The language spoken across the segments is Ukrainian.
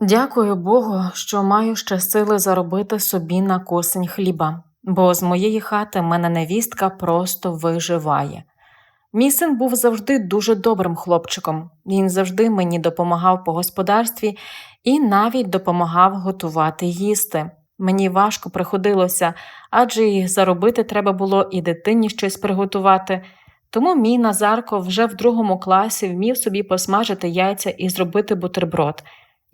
Дякую Богу, що маю ще сили заробити собі на косень хліба, бо з моєї хати мене невістка просто виживає. Мій син був завжди дуже добрим хлопчиком. Він завжди мені допомагав по господарстві і навіть допомагав готувати їсти. Мені важко приходилося, адже і заробити треба було і дитині щось приготувати. Тому мій Назарко вже в другому класі вмів собі посмажити яйця і зробити бутерброд.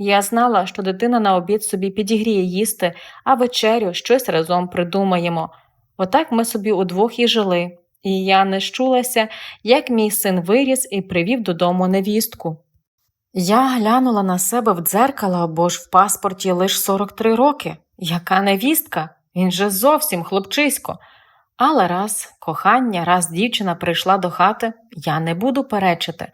Я знала, що дитина на обід собі підігріє їсти, а вечерю щось разом придумаємо. Отак ми собі удвох і жили, і я не щулася, як мій син виріс і привів додому невістку. Я глянула на себе в дзеркало, бо ж в паспорті лиш 43 роки. Яка невістка? Він же зовсім хлопчисько. Але раз кохання, раз дівчина прийшла до хати, я не буду перечити.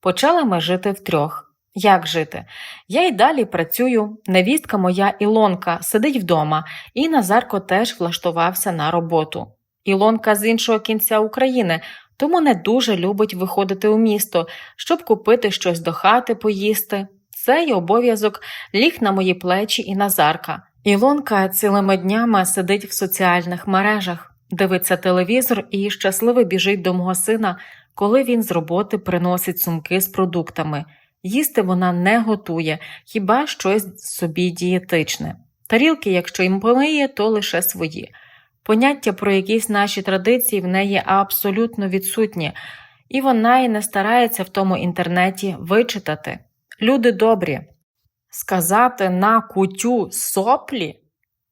Почали ми жити втрьох. Як жити? Я й далі працюю. Невістка моя Ілонка сидить вдома, і Назарко теж влаштувався на роботу. Ілонка з іншого кінця України, тому не дуже любить виходити у місто, щоб купити щось до хати поїсти. Цей обов'язок ліг на мої плечі і Назарка. Ілонка цілими днями сидить в соціальних мережах, дивиться телевізор і щасливо біжить до мого сина, коли він з роботи приносить сумки з продуктами. Їсти вона не готує, хіба щось собі дієтичне. Тарілки, якщо їм помиє, то лише свої. Поняття про якісь наші традиції в неї абсолютно відсутні, і вона і не старається в тому інтернеті вичитати. Люди добрі. Сказати на кутю соплі.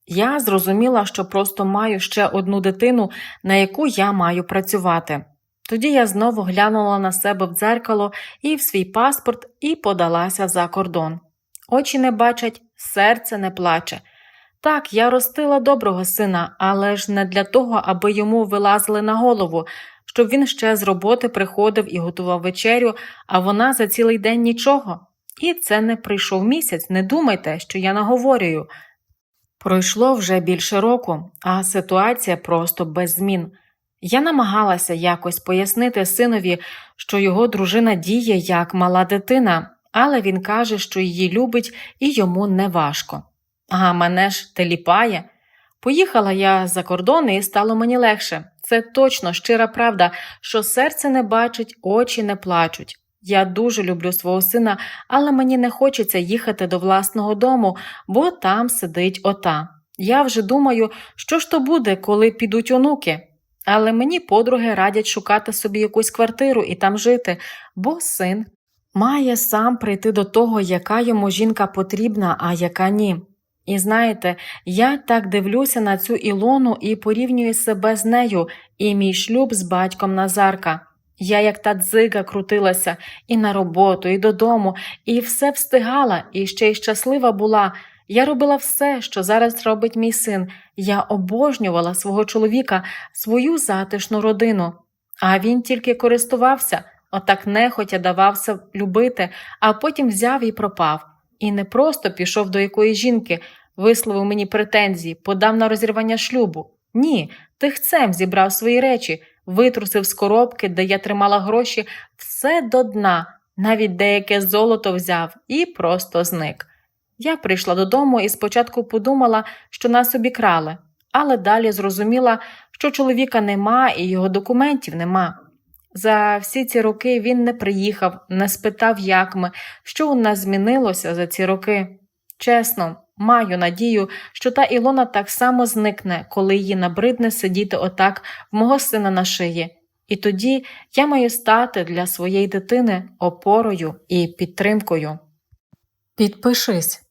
Я зрозуміла, що просто маю ще одну дитину, на яку я маю працювати. Тоді я знову глянула на себе в дзеркало і в свій паспорт і подалася за кордон. Очі не бачать, серце не плаче. Так, я ростила доброго сина, але ж не для того, аби йому вилазили на голову, щоб він ще з роботи приходив і готував вечерю, а вона за цілий день нічого. І це не прийшов місяць, не думайте, що я наговорюю. Пройшло вже більше року, а ситуація просто без змін. Я намагалася якось пояснити синові, що його дружина діє як мала дитина, але він каже, що її любить і йому не важко. А мене ж теліпає. Поїхала я за кордон і стало мені легше. Це точно щира правда, що серце не бачить, очі не плачуть. Я дуже люблю свого сина, але мені не хочеться їхати до власного дому, бо там сидить ота. Я вже думаю, що ж то буде, коли підуть онуки. Але мені подруги радять шукати собі якусь квартиру і там жити, бо син має сам прийти до того, яка йому жінка потрібна, а яка ні. І знаєте, я так дивлюся на цю Ілону і порівнюю себе з нею і мій шлюб з батьком Назарка. Я, як та дзига, крутилася і на роботу, і додому, і все встигала, і ще й щаслива була. Я робила все, що зараз робить мій син. Я обожнювала свого чоловіка, свою затишну родину. А він тільки користувався, отак нехотя давався любити, а потім взяв і пропав. І не просто пішов до якої жінки, висловив мені претензії, подав на розірвання шлюбу. Ні, тихцем зібрав свої речі, витрусив з коробки, де я тримала гроші, все до дна, навіть деяке золото взяв і просто зник. Я прийшла додому і спочатку подумала, що нас обікрали, але далі зрозуміла, що чоловіка нема і його документів нема. За всі ці роки він не приїхав, не спитав, як ми, що у нас змінилося за ці роки. Чесно, маю надію, що та Ілона так само зникне, коли її набридне сидіти отак в мого сина на шиї. І тоді я маю стати для своєї дитини опорою і підтримкою. Підпишись,